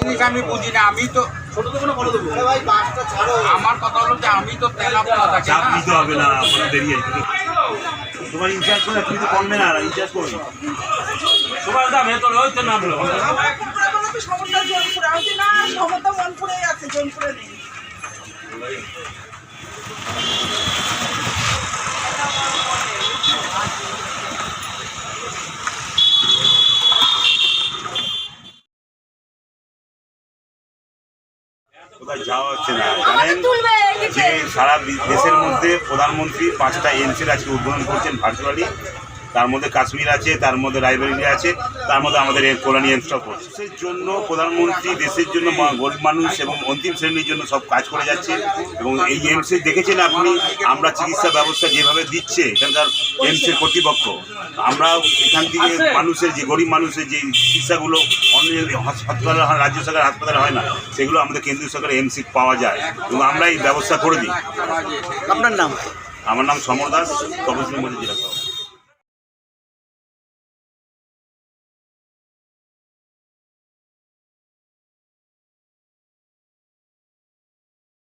জিনিস আমি বুঝি না আমি তো আমার কথা হলো যে আমি তো তেলা পোড়া থাকি চাপ না। হবে না মানে দেরি আছে তোমার ইনচার্জ করে তুমি তো কমবে না ইনচার্জ করবে। সবার দাম ভেতরে ওই তো নামলো। সমুদ্র জোনপুরে আমি না সমুদ্র মনপুরে আছে জোনপুরে নেই। কোথায় যাওয়া হচ্ছে না জানেন? যে সারা দেশের মধ্যে প্রধানমন্ত্রী পাঁচটা এমসির আজকে উদ্বোধন করছেন ভার্চুয়ালি তার মধ্যে কাশ্মীর আছে তার মধ্যে রায়বেরিলি আছে তার মধ্যে আমাদের কল্যাণী এমসটাও করছে। দেশের জন্য প্রধানমন্ত্রী দেশের জন্য মা- গরিব মানুষ এবং অন্তিম শ্রেণির জন্য সব কাজ করে যাচ্ছে এবং এই এমসে দেখেছেন আপনি আমরা চিকিৎসা ব্যবস্থা যেভাবে দিচ্ছে এখানকার এমসের কর্তৃপক্ষ আমরা এখান থেকে মানুষের যে গরিব মানুষের যে চিকিৎসাগুলো অন্য হাসপাতালে রাজ্য সরকার হাসপাতালে হয় না সেগুলো আমাদের কেন্দ্রীয় সরকারের এমসি পাওয়া যায় এবং আমরা এই ব্যবস্থা করে দিই। আপনার নাম? আমার নাম সমর দাস তপশিলি মন্দির জেলা।